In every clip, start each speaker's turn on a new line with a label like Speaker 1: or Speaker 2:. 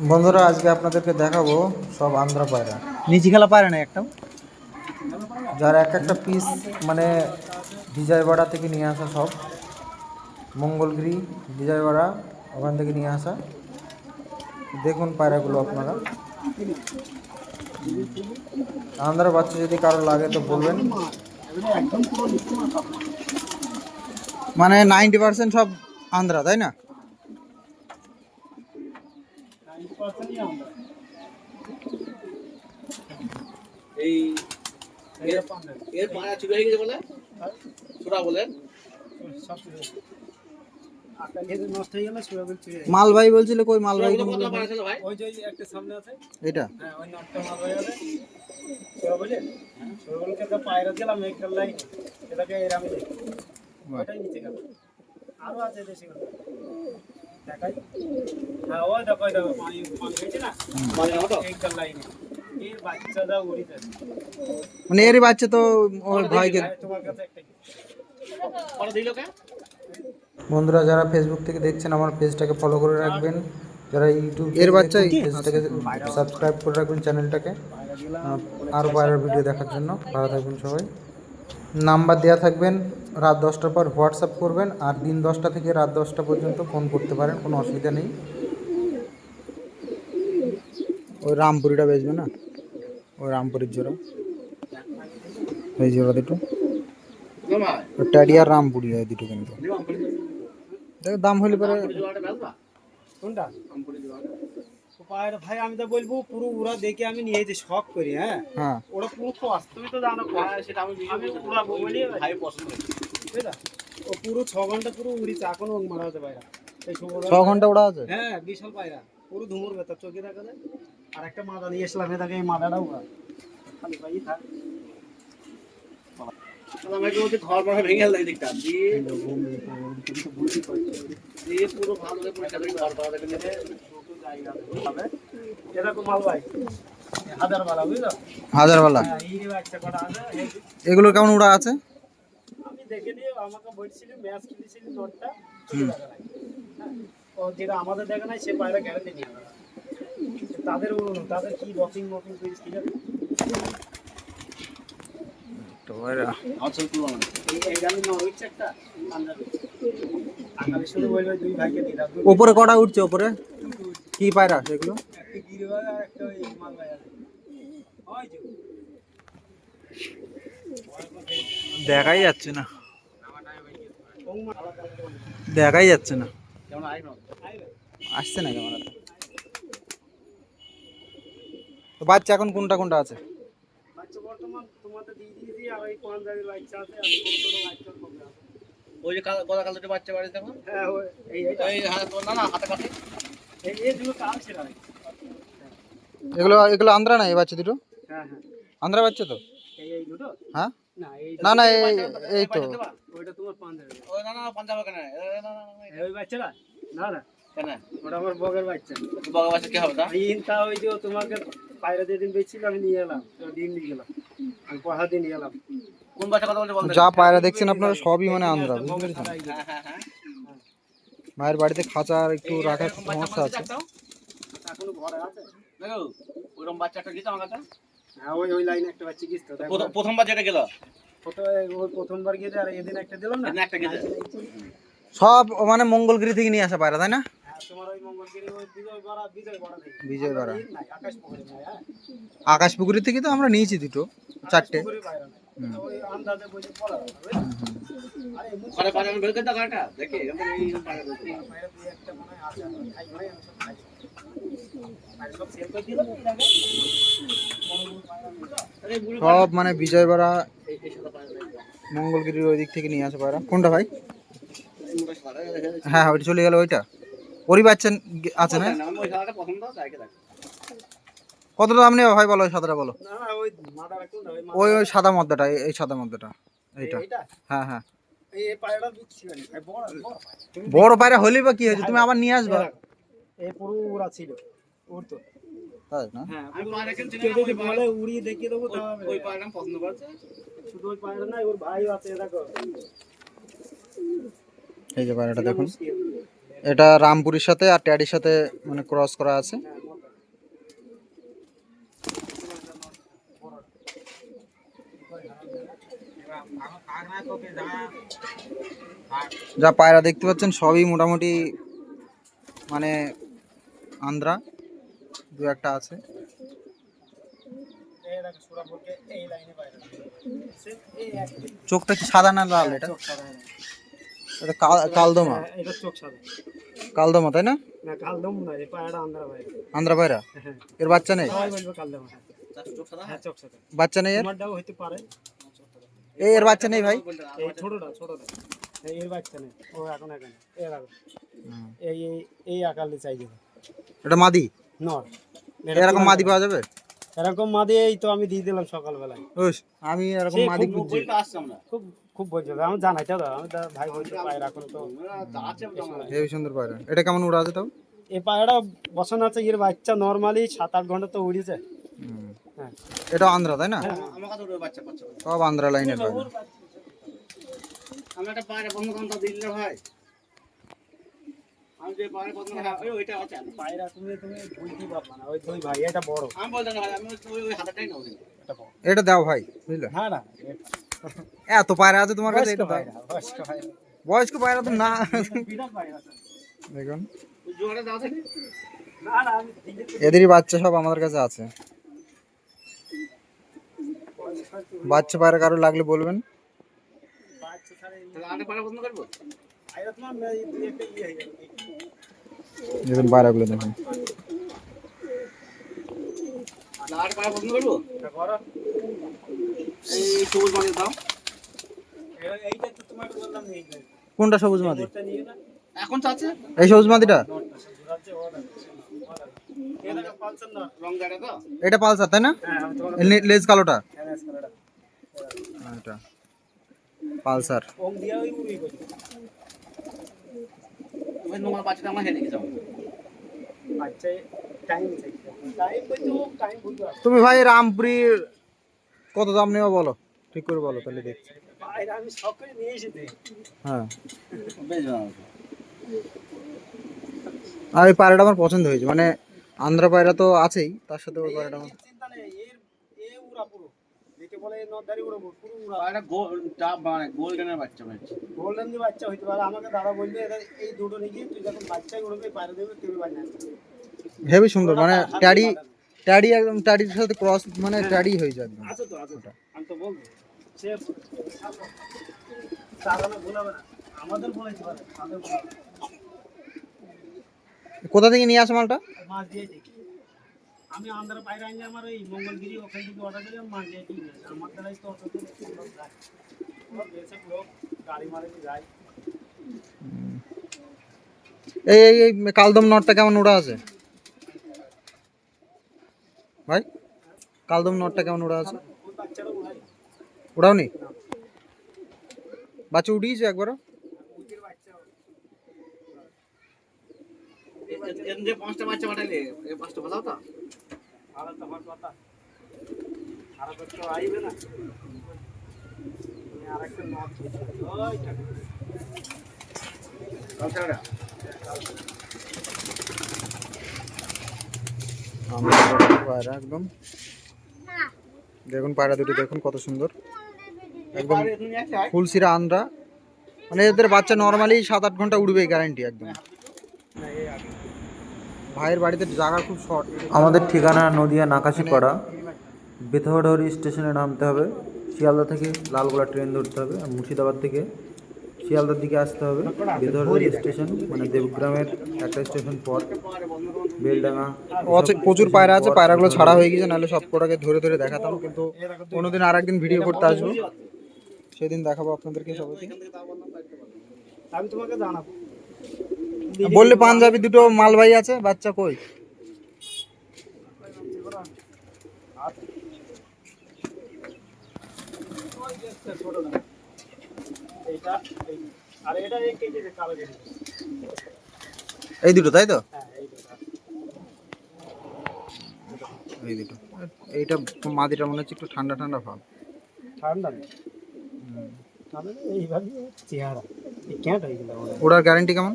Speaker 1: বন্ধুরা আজকে আপনাদেরকে দেখাবো সব আন্ধ্রা পায়রা।
Speaker 2: নিচে খেলা পারে না একটাও?
Speaker 1: যার এক একটা পিস মানে বিজয়বাড়া থেকে নিয়ে আসা সব মঙ্গলগিরি বিজয়বাড়া ওখান থেকে নিয়ে আসা। দেখুন পায়রাগুলো আপনারা। আন্ধ্রা বাচ্চা যদি কারও লাগে তো বলবেন।
Speaker 2: মানে নাইনটি পার্সেন্ট সব আন্ধ্রা তাই না?
Speaker 3: এই এর এর চুরি হয়ে গেছে বলে? ছোড়া বলেন।
Speaker 4: হয়ে
Speaker 2: মালবাই বলছিল কই মালবাই
Speaker 3: ছোড়াগুলো কত পায়া ছিল ভাই?
Speaker 4: ওই যে ওই একটা সামনে আছে।
Speaker 2: এটা
Speaker 4: হ্যাঁ ওই নটটা মাল হয়ে গেলে সুরাবিলে সুরাবিলকে তো পায়রা দিলাম এক গেলাই এটাকে এরাম ওটাই নিচে গেল। আরও আছে দেশে গেল।
Speaker 3: মানে
Speaker 4: এর
Speaker 2: বাচ্চা তো ওর
Speaker 1: বন্ধুরা যারা ফেসবুক থেকে দেখছেন আমার পেজটাকে ফলো করে রাখবেন। যারা ইউটিউব
Speaker 2: এর বাচ্চাই?
Speaker 1: পেজটাকে সাবস্ক্রাইব করে রাখবেন চ্যানেলটাকে আরও বাইরের ভিডিও দেখার জন্য। ভালো থাকবেন সবাই। নাম্বার দেওয়া থাকবেন রাত দশটার পর হোয়াটসঅ্যাপ করবেন আর দিন দশটা থেকে রাত দশটা পর্যন্ত ফোন করতে পারেন কোনো অসুবিধা নেই।
Speaker 2: ওই রামপুরিটা বেচবে না? ওই রামপুরির জোড়া। এই জোড়া দুটো। আর রামপুরি হয় দুটো কিন্তু। দেখ দাম হলে পরে
Speaker 4: কোনটা? ভাই আমি তো বলব পুরো ওরা দেখে আমি নিয়ে যে শখ করি হ্যাঁ?
Speaker 2: হ্যাঁ।
Speaker 4: ওরা পুরো কস তুমি তো জানো।
Speaker 3: হ্যাঁ সেটা আমি
Speaker 4: আমি
Speaker 3: ভিডিও
Speaker 4: বলি।
Speaker 3: ভাই পছন্দ।
Speaker 4: বুঝলা? ও পুরো ছ ঘণ্টা পুরো উড়িছে এখনও মারা হতে পায়রা এই সময়
Speaker 2: ছ ঘণ্টা ওরা আছে?
Speaker 4: হ্যাঁ বিশাল পায়রা। পুরো ধুমুর ভেতর চোখে দেখা যায়। আর একটা মাদা নিয়ে এসলাম এটাকে এই মাদাটা উড়া খালি পাই থাক।
Speaker 3: আমাকে ঘর ভেঙে দিয়ে দিয়ে পুরো ভালো করে পরিষ্কার করে ঘর বাড়া দেখে নিতে
Speaker 4: এরকম মাল ভাই হাজার বুঝলো?
Speaker 2: হাজারওয়ালা
Speaker 4: হ্যাঁ
Speaker 2: এগুলো কেমন উড়া আছে?
Speaker 4: দেখে নিয়ে আমাকে বলছিল ম্যাচ নোটটা হ্যাঁ, ও যেটা আমাদের দেখা নাই সে পায়রা গ্যারান্টি নিয়ে তাদের তাদের কি বকিং বকিং দুই
Speaker 2: ওপরে কটা উঠছে ওপরে কি পায়রা সেগুলো? দেখাই যাচ্ছে না
Speaker 4: ওং মাল আলাদা আলাদা বলে।
Speaker 2: দেখাই যাচ্ছে না। আসছে না ক্যামেরাতে তো বাচ্চা এখন কোনটা কোনটা আছে?
Speaker 4: বাচ্চা বর্তমান তোমাদের দিয়ে দিয়েছি আর ওই পাঞ্জাবির বাচ্চা আছে আর ছোট ছোট বাচ্চা কমে আছে
Speaker 3: ওই যে কালো গলা কালো বাচ্চা বাড়ি দেখো
Speaker 4: হ্যাঁ
Speaker 3: হাতে না না হাতে?
Speaker 2: এগুলো এগুলো আন্ধ্রা না এই বাচ্চা দুটো?
Speaker 4: হ্যাঁ হ্যাঁ।
Speaker 2: আন্ধ্রা বাচ্চা তো? হ্যাঁ?
Speaker 4: না
Speaker 2: না না এই এই তো।
Speaker 4: ওইটা তোমার পাঞ্জাবি।
Speaker 3: ওই না না পাঞ্জাব কেন? না না না
Speaker 4: ওই বাচ্চাটা? না না।
Speaker 3: কেন?
Speaker 4: ওটা আমার বগের বাচ্চা।
Speaker 3: বাবা বাচ্চা কি হবে তা?
Speaker 4: দিন ওই যে তোমাকে পায়রা যেদিন বেচছিল আমি নিয়ে এলাম। ডিম নিয়ে গেলাম। আমি পয়সা দিয়ে নিয়ে এলাম।
Speaker 3: কোন বাচ্চা কথা বলছে বলতে?
Speaker 2: যা পায়রা দেখছেন আপনারা সবই মানে আন্ধ্রা বুঝতে পেরেছেন।
Speaker 3: হ্যাঁ হ্যাঁ হ্যাঁ।
Speaker 2: মায়ের বাড়িতে খাঁচার একটু রাখার সমস্যা আছে।
Speaker 4: এখনও ঘরে আছে?
Speaker 3: দেখো ওরকম বাচ্চা একটা গেছে আমার কাছে।
Speaker 4: হ্যাঁ ওই ওই লাইনে একটা বাচ্চা গিয়েছিল
Speaker 3: প্রথমবার যেটা গেল?
Speaker 4: প্রথমবার গিয়েছে আর এদিন একটা দিলাম না?
Speaker 3: একটা গেছে?
Speaker 2: সব মানে মঙ্গলগিরি থেকে নিয়ে আসা পায়রা তাই না?
Speaker 4: হ্যাঁ, তোমার ওই মঙ্গলগিরি ওই বিজয় আকাশ হ্যাঁ।
Speaker 2: আকাশ পুকুরি থেকে তো আমরা নিয়েছি দুটো চারটে।
Speaker 4: পুকুরে বাইরে নাই তো ওই আন্দাজে বসে পড়া আরে এমন
Speaker 3: বের করে দাও দেখে এবার এই পায়রা বের করে।
Speaker 4: বাইরে দুই একটা মনে আছে, খাই ভাই, আমি সব খাই। বড় বড়
Speaker 3: বুড়ো
Speaker 2: মানে
Speaker 3: পায়রা দেখো।
Speaker 2: মঙ্গলগিরির ওই দিক থেকে নিয়ে আসা পায়রা কোনটা ভাই? হ্যাঁ হ্যাঁ ওইটা চলে গেল ওইটা। ওরই বাচ্চা আছে না
Speaker 3: আমি ওই সাদাটা পছন্দ তাইকে দেখো
Speaker 2: কত দাম নেবে ভাই বলো ওই সাদাটা বলো।
Speaker 4: ওই ওই
Speaker 2: সাদা মদ্দাটা এই- সাদা মদ্দাটা এইটা? হ্যাঁ হ্যাঁ।
Speaker 4: মানে, বড়, বড় পায়রা। তুমি
Speaker 2: বড় পায়রা হলেই বা কি হয়েছে? তুমি আবার নিয়ে আসবা।
Speaker 4: এই পুরো উড়া ছিল উড়তো।
Speaker 2: তাই না?
Speaker 4: হ্যাঁ
Speaker 3: আমি পায়রা কিনছি
Speaker 4: যদি বলে উড়িয়ে দেখিয়ে দেবো
Speaker 3: ওই পায়রা পছন্দ করছে।
Speaker 4: শুধু ওই পায়রা নাই ওর ভাই আছে দেখো।
Speaker 2: এই যে পায়রাটা দেখুন। এটা রামপুরির সাথে আর ট্যাডির সাথে মানে ক্রস করা আছে। যা পায়রা দেখতে পাচ্ছেন সবই মোটামুটি মানে আন্দ্রা দু একটা আছে। চোখটা কি সাদা না লাল এটা? কালদমা
Speaker 4: এটা চোখ সাদা
Speaker 2: কালদমা তাই না?
Speaker 4: না কালদম না এই পায়রাটা আন্ধ্রা পায়রা
Speaker 2: আন্দ্রা পায়রা? এর বাচ্চা নেই?
Speaker 4: সবাই বলবে কালদম হ্যাঁ
Speaker 3: চোখ সাদা।
Speaker 4: হ্যাঁ চোখ সাদা
Speaker 2: বাচ্চা নেই এর?
Speaker 4: তোমারটাও হইতে পারে।
Speaker 2: এই এর বাচ্চা নেই ভাই?
Speaker 4: এই ছোটটা ছোটটা। এর বাচ্চা নেই। ও এখন এখন এর আগে এই এই এই আকালে চাই দেবো।
Speaker 2: এটা মাদি?
Speaker 4: নর।
Speaker 2: এরকম মাদি পাওয়া যাবে?
Speaker 4: এরকম মাদি এই তো আমি দিয়ে দিলাম সকালবেলায়।
Speaker 2: আমি এরকম মাদি
Speaker 4: খুব
Speaker 2: খুঁজছি।
Speaker 4: খুব খুব বলছে আমি ভাই পায়রা এখন তো
Speaker 2: সুন্দর পায়রা। এটা কেমন উড়া আছে তাও?
Speaker 4: এই পায়রাটা বসানো আছে এর বাচ্চা নর্মালি সাত আট ঘণ্টা তো। হ্যাঁ
Speaker 2: এটা আন্ধ্রা তাই না?
Speaker 3: বাচ্চা পাচ্ছা
Speaker 2: সব আন্ধ্রা লাইনের
Speaker 3: একটা পায়রা বন্ধ ভাই। আমি যে পায়রা বন্ধ করতাম ওই ওইটা আছে
Speaker 4: পায়রা তুমি তুমি বুঝতে পারবা না? ওই দুই ভাই এটা বড়।
Speaker 3: আমি বলতাম ভাই আমি ওই ওই হাতাটাই নাও
Speaker 4: এটা বড়।
Speaker 2: এটা দাও ভাই বুঝলে?
Speaker 4: হ্যাঁ না
Speaker 2: এত পায়রা আছে তোমার কাছে
Speaker 4: বয়স্ক
Speaker 2: এটা
Speaker 4: পায়রা বয়স্ক পায়রা।
Speaker 2: বয়স্ক পায়রা তো না।
Speaker 4: বিরাট পায়রা
Speaker 2: দেখুন।
Speaker 3: দাও
Speaker 4: না না
Speaker 2: এদেরই বাচ্চা সব আমাদের কাছে আছে। বাচ্চা পায়রা কারও লাগলে বলবেন। কোনটা সবুজ
Speaker 4: না
Speaker 3: এখন চাচ্ছে
Speaker 2: এই সবুজ মাদিটা? এটা পালসার, তাই না? লেজ কালোটা
Speaker 4: এনএস কালারটা
Speaker 2: হ্যাঁ, এটা পালসার
Speaker 4: ওম দিয়া ওই উড়ি করি
Speaker 3: ওই নোংরা বাচ্চাটা আমার হেঁটে গেছে
Speaker 4: বাচ্চা টাইম চাই টাইম বলতে ও টাইম বুঝতে পারবে
Speaker 2: তুমি ভাই রামপুরি কত দাম নেওয়া বলো? ঠিক করে বলো তাহলে দেখছি।
Speaker 4: আমি সব করে নিয়ে এসেছি।
Speaker 2: হ্যাঁ। আর এই পায়রাটা আমার পছন্দ হয়েছে। মানে আন্ধ্রা পায়রা তো আছেই তার সাথে ওই পায়রাটা আমার
Speaker 4: চিন্তা নেই এর এ উড়া পুরো যেকে বলে নদারি উড়া পুরো পুরো উড়া
Speaker 3: পায়রা গোল ডাব মানে গোল্ডেনের বাচ্চা
Speaker 4: গোল্ডেন দিয়ে বাচ্চা হইতে পারে আমাকে দাদা বলবে এটা এই দুটো নিয়ে তুই যখন উড়বে দেবে
Speaker 2: হেভি সুন্দর মানে ট্যাডি ট্যাডি একদম ট্যাডির সাথে ক্রস মানে ট্যাডি হয়ে যায় একদম।
Speaker 4: তো আছে আমি তো বলব সে চালানো ভুলাবে না। আমাদের বলেছি পারে তাদের
Speaker 2: কোথা থেকে নিয়ে আসে মালটা?
Speaker 4: মাছ দিয়ে দেখি। আমি আন্ধ্রা বাইরে আনলে আমার ওই মঙ্গলগিরি ওখান থেকে অর্ডার করে মাছ দিয়ে দিই আমার দ্বারাই তো একটু লোক যায় সব লোক গাড়ি মারে যায়।
Speaker 2: এই এই এই কালদম নটটা কেমন ওড়া আছে? ভাই কালদম নটটা কেমন ওড়া আছে?
Speaker 4: ওই বাচ্চারা উড়াই
Speaker 2: ওড়াও নি বাচ্চা একবারও
Speaker 3: এর যে পাঁচটা বাচ্চা পাঠাইলে এই পাঁচটা পাঠাও তো?
Speaker 4: কথা। আইবে না। ওইটা
Speaker 2: পায়রা একদম। দেখুন পায়রা দুটো দেখুন কত সুন্দর। একদম ফুলসিরা আন্দ্রা। মানে এদের বাচ্চা নর্মালি সাত আট ঘণ্টা উড়বে গ্যারান্টি একদম। ভাইয়ের বাড়িতে জায়গা খুব শর্ট
Speaker 1: আমাদের ঠিকানা নদিয়া নাকাশিপাড়া। বেথুয়াডহরি স্টেশনে নামতে হবে। শিয়ালদা থেকে লালগোলা ট্রেন ধরতে হবে আর মুর্শিদাবাদ থেকে শিয়ালদার দিকে আসতে হবে। বেথুয়াডহরি স্টেশন মানে দেবগ্রামের একটা স্টেশন পর বেলডাঙ্গা।
Speaker 2: প্রচুর পায়রা আছে পায়রাগুলো ছাড়া হয়ে গেছে নাহলে সব কটাকে ধরে ধরে দেখাতাম কিন্তু কোনোদিন আর একদিন ভিডিও করতে আসব। সেদিন দেখাবো আপনাদেরকে সবাইকে।
Speaker 4: আমি তোমাকে জানাব।
Speaker 2: বললে পাঞ্জাবি দুটো মালবাহী আছে বাচ্চা কই?
Speaker 4: এই
Speaker 2: দুটো তাই তো?
Speaker 4: এই দুটো।
Speaker 2: এইটা মাদিটা মনে হচ্ছে একটু ঠান্ডা ঠান্ডা ভাব।
Speaker 4: ঠান্ডা নেই। ঠান্ডা এইভাবে চেহারা।
Speaker 2: ওটার গ্যারান্টি কেমন?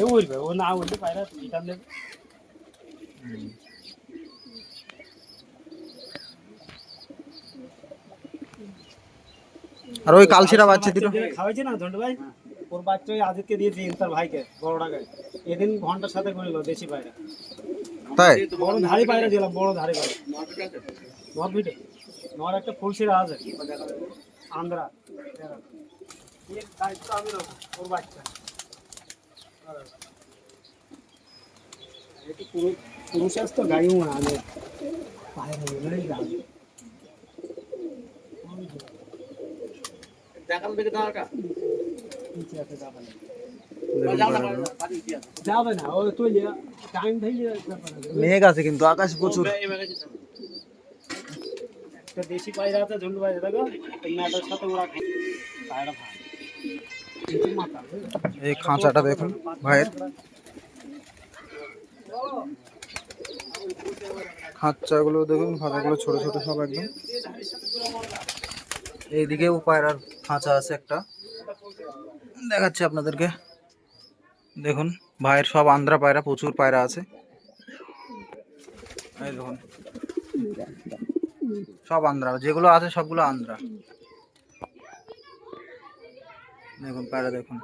Speaker 4: এ উঠবে ও না রিটার্ন দেবে
Speaker 2: আর ওই কালশিরা বাচ্চা দুটো?
Speaker 4: খাওয়াইছি না ঝন্টু ভাই? ওর বাচ্চা ওই আদিতকে দিয়েছি তার ভাইকে বড় টাকায় এদিন ঘণ্টার সাথে করিল দেশি পায়রা।
Speaker 2: তাই?
Speaker 4: বড় ধারি পায়রা দিলাম বড় ধারি পায়রা। নর ভিটে নর একটা ফুলশিরা আছে। আমি ওর বাচ্চা। একটু পুরুষ পুরুষ আসতো গাড়িও না আগে
Speaker 3: দেখানো দেখে দাঁড়াটা
Speaker 4: থেকে ব্যাপার আছে।
Speaker 2: মেঘ আছে কিন্তু আকাশ প্রচুর।
Speaker 4: দেশি পায়রা আছে ঝন্ডু পায়রা দেখো। সাথে ওরা পায়রা
Speaker 2: এই খাঁচাটা দেখুন, ভাইয়ের। খাঁচাগুলো দেখুন, খাঁচাগুলো ছোট ছোট সব একদম। এইদিকেও পায়রার খাঁচা আছে একটা। দেখাচ্ছি আপনাদেরকে। দেখুন, ভাইয়ের সব আন্ধ্রা পায়রা, প্রচুর পায়রা আছে। সব আন্ধ্রা যেগুলো আছে সবগুলো আন্ধ্রা দেখুন পায়রা দেখুন?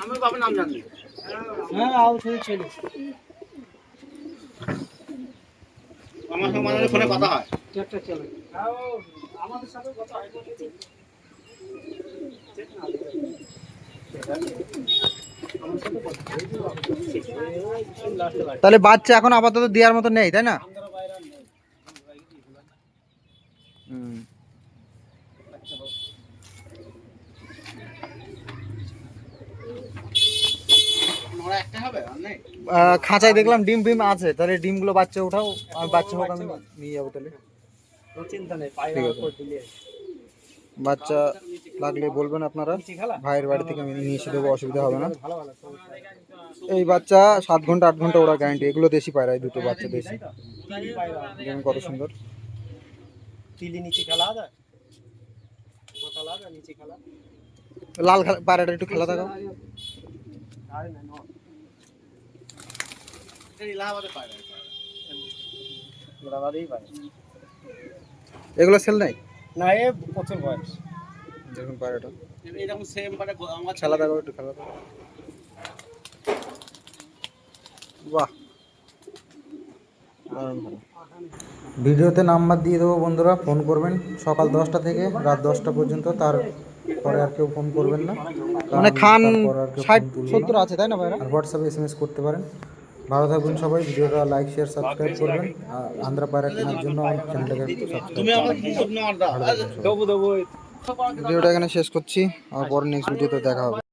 Speaker 3: আমি বাবার নাম জানি
Speaker 4: হ্যাঁ তুই ছেলে।
Speaker 3: আমার সঙ্গে মাঝে ফোনে কথা হয়।
Speaker 4: একটা আমাদের সাথে কথা হয়।
Speaker 2: তাহলে বাচ্চা এখন আপাতত দেওয়ার মতো নেই তাই না? খাঁচায় দেখলাম ডিম ফিম আছে তাহলে ডিমগুলো বাচ্চা উঠাও আমি বাচ্চা হোক আমি নিয়ে যাব তাহলে।
Speaker 4: চিন্তা নেই পায়রা
Speaker 2: ঠিক আছে।
Speaker 4: করে দিলে
Speaker 2: বাচ্চা লাগলে বলবেন আপনারা। ভাইয়ের বাড়ি থেকে আমি নিয়ে এসে দেবো অসুবিধা হবে না। এই বাচ্চা সাত ঘণ্টা আট ঘণ্টা ওরা গ্যারান্টি এগুলো দেশি পায়রা এই দুটো বাচ্চা দেশি। দেখুন কত সুন্দর। লাল পায়রাটা একটু খেলা
Speaker 3: পায়
Speaker 2: এগুলো সেল নাই?
Speaker 4: না এ প্রচুর বয়স।
Speaker 2: দেখুন পায়রাটা।
Speaker 3: এরকম সেম পারে আমার
Speaker 2: খেলা দেখাও একটু খেলা বাহ।
Speaker 1: ভিডিওতে নাম্বার দিয়ে দেবো বন্ধুরা ফোন করবেন। সকাল দশটা থেকে রাত দশটা পর্যন্ত তার পরে আর কেউ ফোন করবেন না।
Speaker 2: মানে খান ষাট। সত্তর আছে তাই না ভাইরা?
Speaker 1: হোয়াটসঅ্যাপে এস এম এস করতে পারেন। ভালো থাকুন সবাই ভিডিওটা লাইক শেয়ার সাবস্ক্রাইব করবেন। আর আন্ধ্রা পায়রা কেনার জন্য চ্যানেলটাকে
Speaker 2: ভিডিওটা এখানে শেষ করছি। আর পরে নেক্সট ভিডিওতে দেখা হবে।